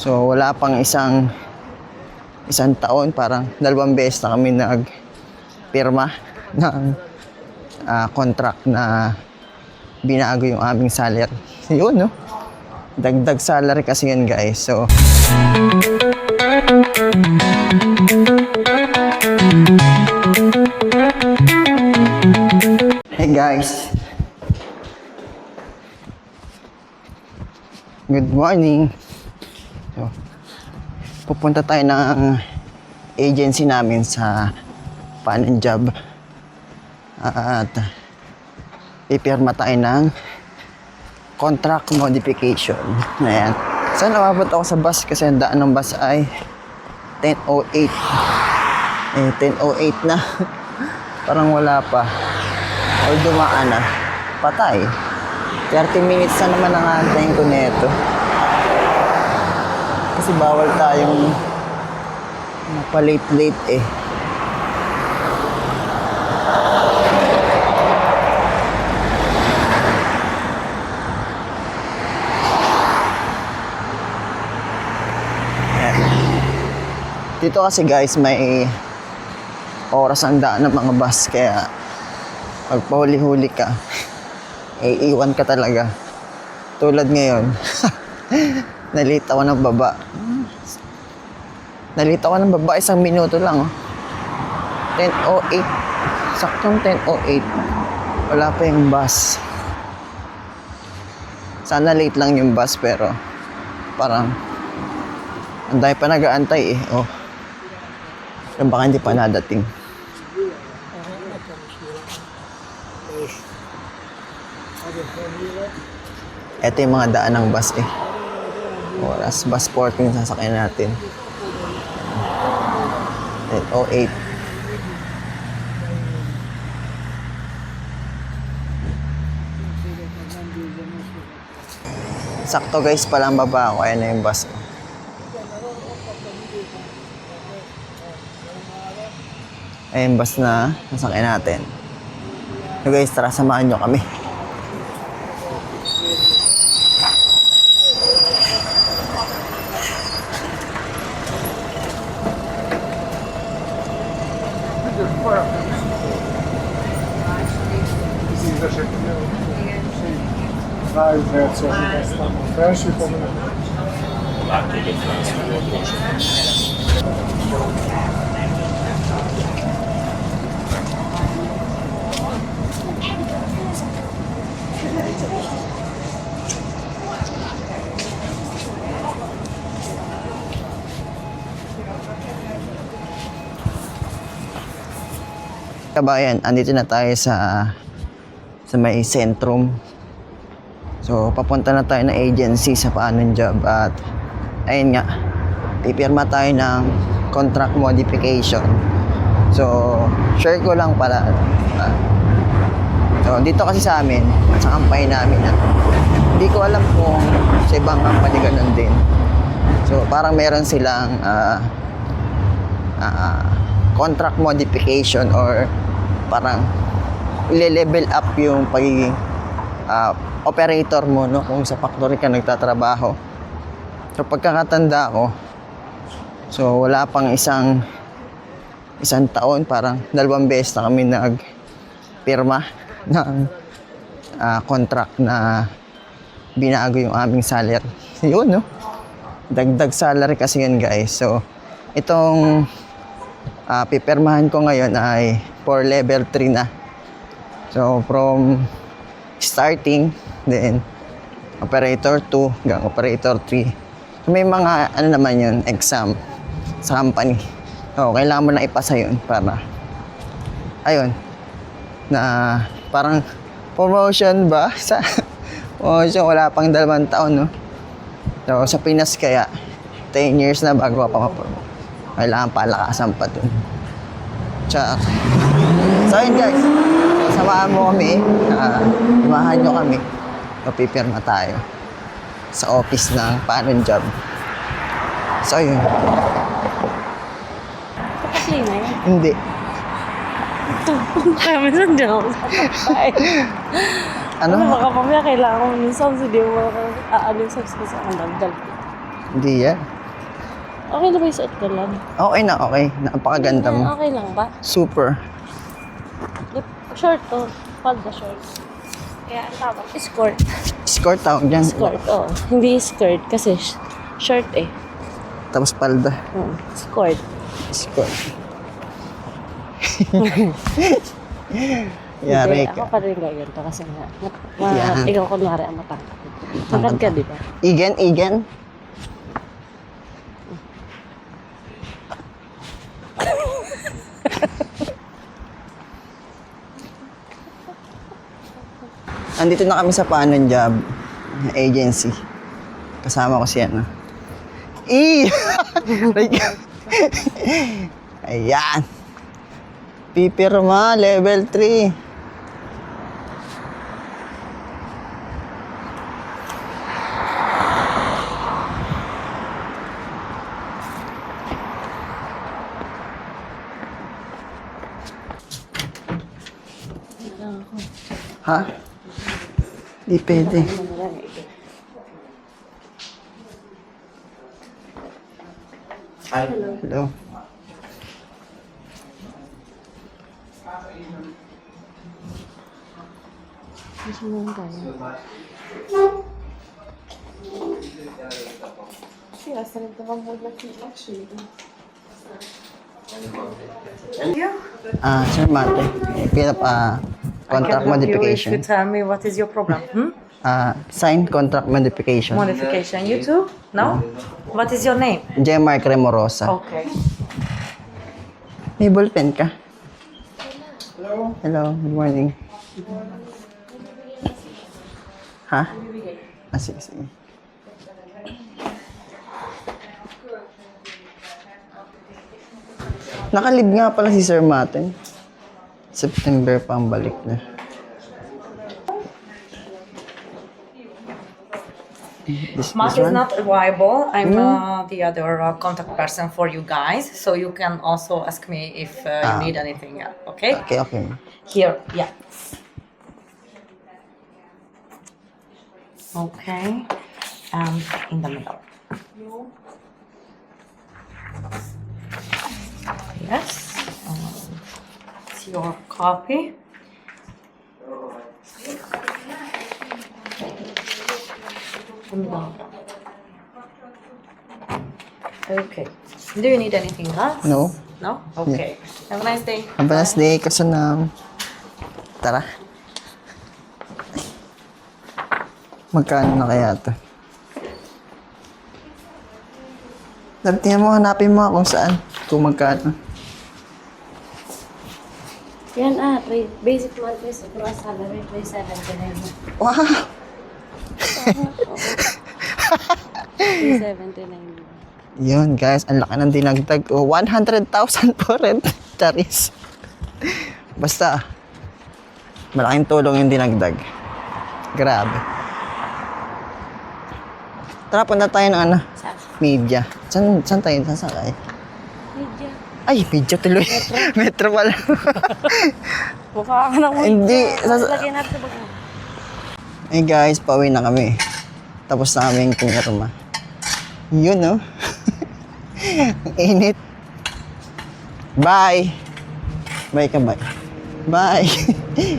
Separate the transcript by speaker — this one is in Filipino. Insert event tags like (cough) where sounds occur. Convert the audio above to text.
Speaker 1: So wala pang isang isang taon, parang dalawang beses na kami nagpirma (laughs) ng ah, contract na binago yung aming salary. (laughs) Yun, no? Dagdag salary kasi yan, guys. So, hey guys. Good morning. Pupunta tayo ng agency namin sa Panan Job. At ipirma tayo ng contract modification. Ayan. Saan umabot ako sa bus kasi ang daan ng bus ay 10.08. Eh, 10.08 na. (laughs) Parang wala pa. O dumaan na. Patay. 30 minutes na naman ang aantayin ko nito. Kasi bawal tayong mapalate-late eh. Dito kasi guys may oras ang daan ng mga bus kaya pag pahuli-huli ka. Eh iwan ka talaga. Tulad ngayon (laughs) nalita ako ng baba. Nalita ako ng baba isang minuto lang. oh. 10.08 saktong 10.08 wala pa yung bus. Sana late lang yung bus pero parang ang pa nag-aantay eh. Oh. Yung baka hindi pa nadating. Ito yung mga daan ng bus eh. Oras, bus 14 yung sasakyan natin. 10.08. Sakto guys, palang baba ako. Ayan na yung bus. Ayan yung bus na sasakyan natin. So guys, tara samahan nyo kami.
Speaker 2: Vai verso a stanno fecho come
Speaker 1: Kabayan, andito na tayo sa sa may sentrum. So, papunta na tayo ng agency sa Paanon Job at ayun nga, pipirma tayo ng contract modification. So, share ko lang pala. so, dito kasi sa amin, sa kampay namin, hindi ko alam kung sa ibang company ganun din. So, parang meron silang ah, ah, contract modification or parang ile-level up yung pagiging ah, operator mo no kung sa factory ka nagtatrabaho. So pagkakatanda ko, so wala pang isang isang taon, parang dalawang beses na kami nagpirma (laughs) ng ah, contract na binago yung aming salary. (laughs) Yun, no? Dagdag salary kasi yan, guys. So, itong ah pipirmahan ko ngayon ay for level 3 na. So, from starting, then operator 2 hanggang operator 3. So, may mga, ano naman yun, exam sa company. So, kailangan mo na ipasa yun para, ayun, na parang promotion ba? (laughs) Sa promotion, wala pang dalawang taon, no? So, sa Pinas kaya, 10 years na bago pa ma-promote. Kailangan palakasan pa dun. Tsaka, so yun guys, samahan mo kami, uh, samahan nyo kami, mapipirma tayo sa office ng Panon Job. So yun,
Speaker 3: Kasi na yan.
Speaker 1: hindi.
Speaker 3: Ito, kami sa.
Speaker 1: Ano?
Speaker 3: Ano baka pamaya kailangan mo ng subsidy mo. Aano yung subsidy sa akin dagdag.
Speaker 1: Hindi yan.
Speaker 3: Okay na ba yung suot ko lang?
Speaker 1: Okay na, okay. Napakaganda mo.
Speaker 3: Ah, Okay lang ba?
Speaker 1: Super.
Speaker 3: Short to. Palda short. Kaya ang tawag, skirt.
Speaker 1: Skirt tawag dyan.
Speaker 3: Skirt, oo. Hindi skirt kasi sh- short eh.
Speaker 1: Tapos palda.
Speaker 3: Hmm. Skirt.
Speaker 1: Skirt. (laughs) Yari
Speaker 3: Hindi,
Speaker 1: ka.
Speaker 3: ako pa rin ganyan to kasi nga. Ma,
Speaker 1: Yan.
Speaker 3: ikaw kunwari ang matangkad. Matangkad ka, di ba?
Speaker 1: Igen, igen. Andito na kami sa Panon Job Agency. Kasama ko si ano. E! (laughs) Ayan. Pipirma, level 3. Ha? Di pwede. Hello.
Speaker 3: Gusto mo tayo. Yes, and the one would like to actually.
Speaker 1: Ah, Sir Mate. Fill up ah, contract
Speaker 4: Can help you if you
Speaker 1: modification.
Speaker 4: tell me what is your problem. Hmm?
Speaker 1: Ah, sign contract modification.
Speaker 4: Modification. You too? No? What is your name?
Speaker 1: J. Cremorosa.
Speaker 4: Okay.
Speaker 1: May ballpen ka? Hello. Hello, good morning. Ha? Ah, sige, sige. Nakalib nga pala si Sir Maten. September pa ang balik na. This,
Speaker 4: Mark
Speaker 1: this
Speaker 4: is not reliable. I'm uh, the other uh, contact person for you guys, so you can also ask me if uh,
Speaker 1: Ah.
Speaker 4: you need anything. Okay?
Speaker 1: Okay, okay.
Speaker 4: Here, yeah. Okay, and in the middle. Yes, um, your middle. Okay. Do you need anything else?
Speaker 1: No.
Speaker 4: No? Okay. Have a nice day.
Speaker 1: Have a nice day, kasunam. Tara. Magkano na kaya to? Sabi, tingnan mo, hanapin mo kung saan. Kung magkano.
Speaker 3: Yan ah, three- basic monthly gross salary, 379.
Speaker 1: Wow!
Speaker 3: 379.
Speaker 1: Yun, guys. Ang laki ng dinagdag. Oh, 100,000 po rin. (laughs) Charis. Basta, malaking tulong yung dinagdag. Grabe. Tara, punta tayo ng ano, media. Saan, saan tayo? Tayo?
Speaker 3: Media.
Speaker 1: Ay, media tuloy. Metro pala.
Speaker 3: Mukha ka na mo.
Speaker 1: Hindi. Sas-
Speaker 3: Lagyan natin sa bag mo.
Speaker 1: Hey guys, pauwi na kami. Tapos na kami yung pinirma. Yun, no? Ang (laughs) init. Bye! Bye ka, bye. Bye! (laughs)